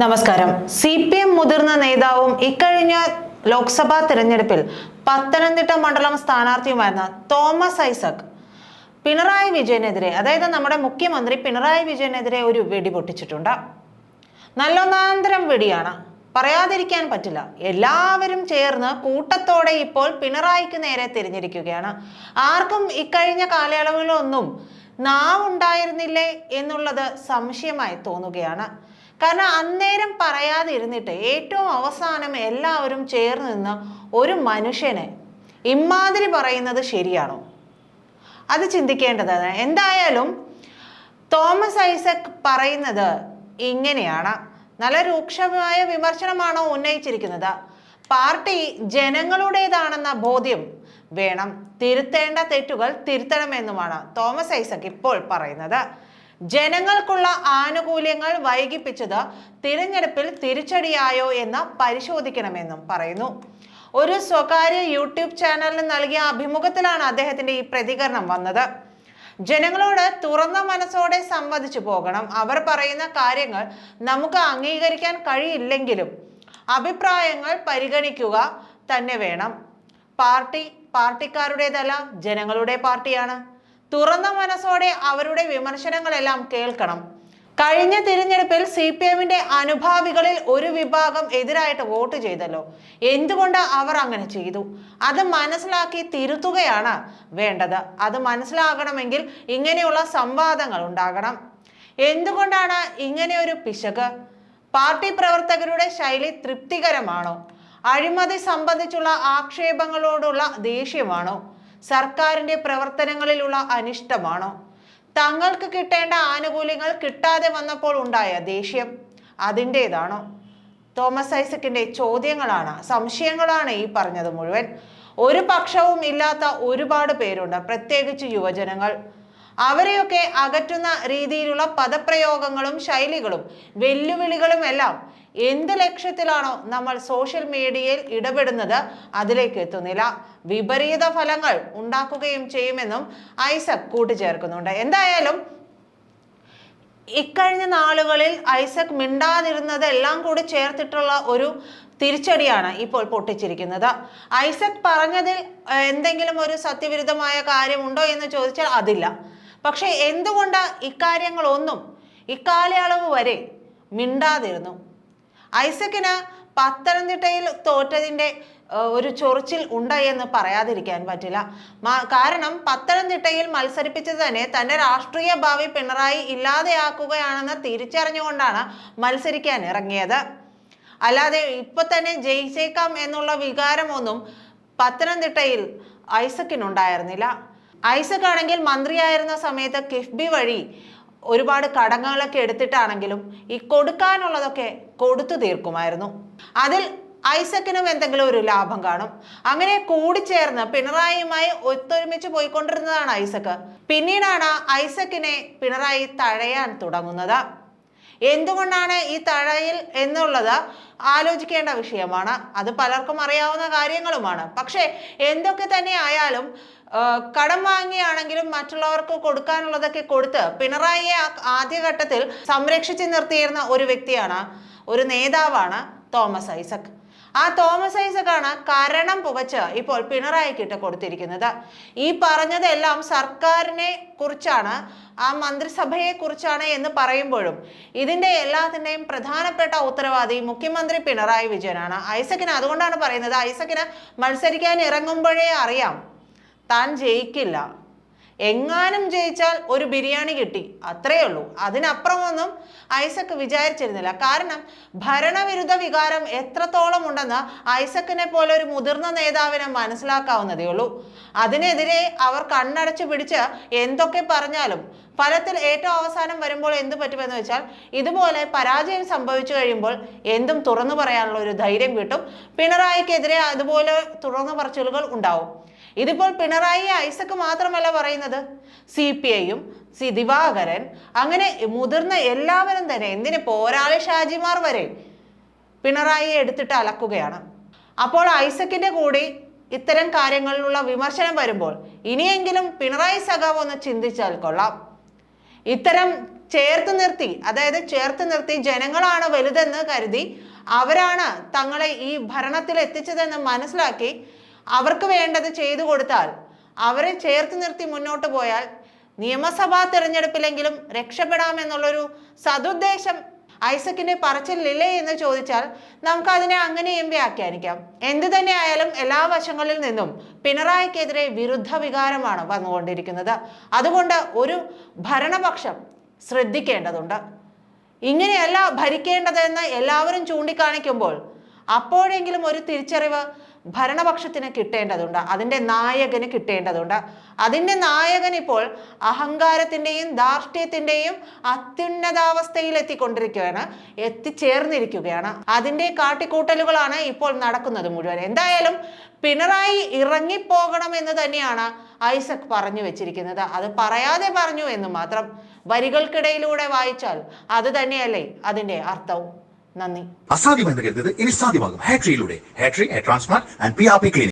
നമസ്കാരം. C P M മുതിർന്ന നേതാവും ഇക്കഴിഞ്ഞ ലോക്സഭാ തെരഞ്ഞെടുപ്പിൽ പത്തനംതിട്ട മണ്ഡലം സ്ഥാനാർത്ഥിയുമായിരുന്ന തോമസ് ഐസക് പിണറായി വിജയനെതിരെ അതായത് നമ്മുടെ മുഖ്യമന്ത്രി പിണറായി വിജയനെതിരെ ഒരു വെടി പൊട്ടിച്ചിട്ടുണ്ട്. നല്ലൊന്നാന്തരം വെടിയാണ്. പറയാതിരിക്കാൻ പറ്റില്ല. എല്ലാവരും ചേർന്ന് കൂട്ടത്തോടെ ഇപ്പോൾ പിണറായിക്ക് നേരെ തിരിഞ്ഞിരിക്കുകയാണ്. ആർക്കും ഇക്കഴിഞ്ഞ കാലയളവിലൊന്നും നാവുണ്ടായിരുന്നില്ലേ എന്നുള്ളത് സംശയമായി തോന്നുകയാണ്. കാരണം അന്നേരം പറയാതിരുന്നിട്ട് ഏറ്റവും അവസാനം എല്ലാവരും ചേർന്ന് നിന്ന് ഒരു മനുഷ്യനെ ഇമാതിരി പറയുന്നത് ശരിയാണോ? അത് ചിന്തിക്കേണ്ടതാണ്. എന്തായാലും തോമസ് ഐസക് പറയുന്നത് ഇങ്ങനെയാണ്. നല്ല രൂക്ഷമായ വിമർശനമാണോ ഉന്നയിച്ചിരിക്കുന്നത്? പാർട്ടി ജനങ്ങളുടേതാണെന്ന ബോധ്യം വേണം. തിരുത്തേണ്ട തെറ്റുകൾ തിരുത്തണമെന്നുമാണ് തോമസ് ഐസക് ഇപ്പോൾ പറയുന്നത്. ജനങ്ങൾക്കുള്ള ആനുകൂല്യങ്ങൾ വൈകിപ്പിച്ചത് തിരഞ്ഞെടുപ്പിൽ തിരിച്ചടിയായോ എന്ന് പരിശോധിക്കണമെന്നും പറയുന്നു. ഒരു സ്വകാര്യ യൂട്യൂബ് ചാനലിന് നൽകിയ അഭിമുഖത്തിലാണ് അദ്ദേഹത്തിന്റെ ഈ പ്രതികരണം വന്നത്. ജനങ്ങളോട് തുറന്ന മനസ്സോടെ സംവദിച്ചു പോകണം. അവർ പറയുന്ന കാര്യങ്ങൾ നമുക്ക് അംഗീകരിക്കാൻ കഴിയില്ലെങ്കിലും അഭിപ്രായങ്ങൾ പരിഗണിക്കുക തന്നെ വേണം. പാർട്ടി പാർട്ടിക്കാരുടേതല്ല ജനങ്ങളുടെ പാർട്ടിയാണ്. തുറന്ന മനസ്സോടെ അവരുടെ വിമർശനങ്ങളെല്ലാം കേൾക്കണം. കഴിഞ്ഞ തിരഞ്ഞെടുപ്പിൽ സി പി എമ്മിന്റെ അനുഭാവികളിൽ ഒരു വിഭാഗം എതിരായിട്ട് വോട്ട് ചെയ്തല്ലോ. എന്തുകൊണ്ട് അവർ അങ്ങനെ ചെയ്തു? അത് മനസ്സിലാക്കി തിരുത്തുകയാണ് വേണ്ടത്. അത് മനസ്സിലാകണമെങ്കിൽ ഇങ്ങനെയുള്ള സംവാദങ്ങൾ ഉണ്ടാകണം. എന്തുകൊണ്ടാണ് ഇങ്ങനെ ഒരു പിശക്? പാർട്ടി പ്രവർത്തകരുടെ ശൈലി തൃപ്തികരമാണോ? അഴിമതി സംബന്ധിച്ചുള്ള ആക്ഷേപങ്ങളോടുള്ള ദേഷ്യമാണോ? സർക്കാരിന്റെ പ്രവർത്തനങ്ങളിലുള്ള അനിഷ്ടമാണോ? തങ്ങൾക്ക് കിട്ടേണ്ട ആനുകൂല്യങ്ങൾ കിട്ടാതെ വന്നപ്പോൾ ഉണ്ടായ ദേഷ്യം അതിന്റേതാണോ തോമസ് ഐസക്കിന്റെ ചോദ്യങ്ങളാണ് സംശയങ്ങളാണ് ഈ പറഞ്ഞത് മുഴുവൻ. ഒരു പക്ഷവും ഇല്ലാത്ത ഒരുപാട് പേരുണ്ട് പ്രത്യേകിച്ച് യുവജനങ്ങൾ. അവരെയൊക്കെ അകറ്റുന്ന രീതിയിലുള്ള പദപ്രയോഗങ്ങളും ശൈലികളും വെല്ലുവിളികളും എല്ലാം എന്ത് ലക്ഷ്യത്തിലാണോ നമ്മൾ സോഷ്യൽ മീഡിയയിൽ ഇടപെടുന്നത് അതിലേക്ക് എത്തുന്നില്ല. വിപരീത ഫലങ്ങൾ ഉണ്ടാക്കുകയും ചെയ്യുമെന്നും ഐസക് കൂട്ടിച്ചേർക്കുന്നുണ്ട്. എന്തായാലും ഇക്കഴിഞ്ഞ നാളുകളിൽ ഐസക് മിണ്ടാതിരുന്നത് എല്ലാം കൂടി ചേർത്തിട്ടുള്ള ഒരു തിരിച്ചടിയാണ് ഇപ്പോൾ പൊട്ടിച്ചിരിക്കുന്നത്. ഐസക് പറഞ്ഞതിൽ എന്തെങ്കിലും ഒരു സത്യവിരുദ്ധമായ കാര്യമുണ്ടോ എന്ന് ചോദിച്ചാൽ അതില്ല. പക്ഷെ എന്തുകൊണ്ട് ഇക്കാര്യങ്ങളൊന്നും ഇക്കാലയളവ് വരെ മിണ്ടാതിരുന്നു? ഐസക്കിന് പത്തനംതിട്ടയിൽ തോറ്റതിന്റെ ഒരു ചൊറിച്ചിൽ ഉണ്ട് എന്ന് പറയാതിരിക്കാൻ പറ്റില്ല. കാരണം പത്തനംതിട്ടയിൽ മത്സരിപ്പിച്ചത് തന്നെ തന്റെ രാഷ്ട്രീയ ഭാവി പിണറായി ഇല്ലാതെയാക്കുകയാണെന്ന് തിരിച്ചറിഞ്ഞുകൊണ്ടാണ് മത്സരിക്കാൻ ഇറങ്ങിയത്. അല്ലാതെ ഇപ്പൊ തന്നെ ജയിച്ചേക്കാം എന്നുള്ള വികാരമൊന്നും പത്തനംതിട്ടയിൽ ഐസക്കിനുണ്ടായിരുന്നില്ല. ഐസക് ആണെങ്കിൽ മന്ത്രിയായിരുന്ന സമയത്ത് കിഫ്ബി വഴി ഒരുപാട് കടങ്ങളൊക്കെ എടുത്തിട്ടാണെങ്കിലും ഈ കൊടുക്കാനുള്ളതൊക്കെ കൊടുത്തു തീർക്കുമായിരുന്നു. അതിൽ ഐസക്കിനും എന്തെങ്കിലും ഒരു ലാഭം കാണും. അങ്ങനെ കൂടിച്ചേർന്ന് പിണറായിയുമായി ഒത്തൊരുമിച്ച് പോയിക്കൊണ്ടിരുന്നതാണ് ഐസക്ക്. പിന്നീടാണ് ഐസക്കിനെ പിണറായി തഴയാൻ തുടങ്ങുന്നത്. എന്തുകൊണ്ടാണ് ഈ തഴയിൽ എന്നുള്ളത് ആലോചിക്കേണ്ട വിഷയമാണ്. അത് പലർക്കും അറിയാവുന്ന കാര്യങ്ങളുമാണ്. പക്ഷേ എന്തൊക്കെ തന്നെ ആയാലും കടം വാങ്ങിയാണെങ്കിലും മറ്റുള്ളവർക്ക് കൊടുക്കാനുള്ളതൊക്കെ കൊടുത്ത് പിണറായിയെ ആദ്യഘട്ടത്തിൽ സംരക്ഷിച്ചു നിർത്തിയിരുന്ന ഒരു വ്യക്തിയാണ് ഒരു നേതാവാണ് തോമസ് ഐസക്. ആ തോമസ് ഐസക്കാണ് കരണം പുകച്ച് ഇപ്പോൾ പിണറായിക്കിട്ട് കൊടുത്തിരിക്കുന്നത്. ഈ പറഞ്ഞതെല്ലാം സർക്കാരിനെ കുറിച്ചാണ് ആ മന്ത്രിസഭയെ കുറിച്ചാണ് എന്ന് പറയുമ്പോഴും ഇതിന്റെ എല്ലാത്തിന്റെയും പ്രധാനപ്പെട്ട ഉത്തരവാദി മുഖ്യമന്ത്രി പിണറായി വിജയനാണ്. ഐസക്കിന് അതുകൊണ്ടാണ് പറയുന്നത് ഐസക്കിന് മത്സരിക്കാൻ ഇറങ്ങുമ്പോഴേ അറിയാം. താൻ ജയിക്കില്ല. എങ്ങാനും ജയിച്ചാൽ ഒരു ബിരിയാണി കിട്ടി. അത്രയേ ഉള്ളൂ. അതിനപ്പുറമൊന്നും ഐസക്ക് വിചാരിച്ചിരുന്നില്ല. കാരണം ഭരണവിരുദ്ധ വികാരം എത്രത്തോളം ഉണ്ടെന്ന് ഐസക്കിനെ പോലെ ഒരു മുതിർന്ന നേതാവിനെ മനസ്സിലാക്കാവുന്നതേ ഉള്ളൂ. അതിനെതിരെ അവർ കണ്ണടച്ചു പിടിച്ച് എന്തൊക്കെ പറഞ്ഞാലും ഫലത്തിൽ ഏറ്റവും അവസാനം വരുമ്പോൾ എന്ത് പറ്റുമെന്ന് വെച്ചാൽ ഇതുപോലെ പരാജയം സംഭവിച്ചു കഴിയുമ്പോൾ എന്തും തുറന്നു പറയാനുള്ള ഒരു ധൈര്യം കിട്ടും. പിണറായിക്കെതിരെ അതുപോലെ തുറന്നു പറച്ചിലുകൾ ഉണ്ടാവും. ഇതിപ്പോൾ പിണറായി ഐസക്ക് മാത്രമല്ല പറയുന്നത്. സി പി ഐയും സി ദിവാകരൻ അങ്ങനെ മുതിർന്ന എല്ലാവരും തന്നെ. എന്തിന് പോരാളി ഷാജിമാർ വരെ പിണറായിയെ എടുത്തിട്ട് അലക്കുകയാണ്. അപ്പോൾ ഐസക്കിന്റെ കൂടി ഇത്തരം കാര്യങ്ങളിലുള്ള വിമർശനം വരുമ്പോൾ ഇനിയെങ്കിലും പിണറായി സഖാവ് ഒന്ന് ചിന്തിച്ചാൽ കൊള്ളാം. ഇത്തരം ചേർത്ത് നിർത്തി അതായത് ചേർത്ത് നിർത്തി ജനങ്ങളാണ് വലുതെന്ന് കരുതി അവരാണ് തങ്ങളെ ഈ ഭരണത്തിൽ എത്തിച്ചതെന്ന് മനസ്സിലാക്കി അവർക്ക് വേണ്ടത് ചെയ്തു കൊടുത്താൽ അവരെ ചേർത്ത് നിർത്തി മുന്നോട്ട് പോയാൽ നിയമസഭാ തിരഞ്ഞെടുപ്പിലെങ്കിലും രക്ഷപ്പെടാമെന്നുള്ളൊരു സതുദ്ദേശം ഐസക്കിന്റെ പറച്ചിലില്ലേ എന്ന് ചോദിച്ചാൽ നമുക്ക് അതിനെ അങ്ങനെയും വ്യാഖ്യാനിക്കാം. എന്തു തന്നെയായാലും എല്ലാ വശങ്ങളിൽ നിന്നും പിണറായിക്കെതിരെ വിരുദ്ധ വികാരമാണ് വന്നുകൊണ്ടിരിക്കുന്നത്. അതുകൊണ്ട് ഒരു ഭരണപക്ഷം ശ്രദ്ധിക്കേണ്ടതുണ്ട്. ഇങ്ങനെയല്ല ഭരിക്കേണ്ടതെന്ന് എല്ലാവരും ചൂണ്ടിക്കാണിക്കുമ്പോൾ അപ്പോഴെങ്കിലും ഒരു തിരിച്ചറിവ് ഭരണപക്ഷത്തിന് കിട്ടേണ്ടതുണ്ട് അതിന്റെ നായകന് കിട്ടേണ്ടതുണ്ട്. അതിന്റെ നായകൻ ഇപ്പോൾ അഹങ്കാരത്തിന്റെയും ധാർഷ്ട്യത്തിന്റെയും അത്യുന്നതാവസ്ഥയിൽ എത്തിക്കൊണ്ടിരിക്കുകയാണ് എത്തിച്ചേർന്നിരിക്കുകയാണ്. അതിന്റെ കാട്ടിക്കൂട്ടലുകളാണ് ഇപ്പോൾ നടക്കുന്നത് മുഴുവൻ. എന്തായാലും പിണറായി ഇറങ്ങിപ്പോകണം എന്ന് തന്നെയാണ് ഐസക് പറഞ്ഞു വെച്ചിരിക്കുന്നത്. അത് പറയാതെ പറഞ്ഞു എന്ന് മാത്രം വരികൾക്കിടയിലൂടെ വായിച്ചാൽ അത് തന്നെയല്ലേ അതിന്റെ അർത്ഥവും. നന്ദി. അസാധ്യമെന്ന് കരുതുന്നത് ഇനി സാധ്യമാകും. ഹാട്രിയിലൂടെ ഹാട്രി transplant and P R P clinic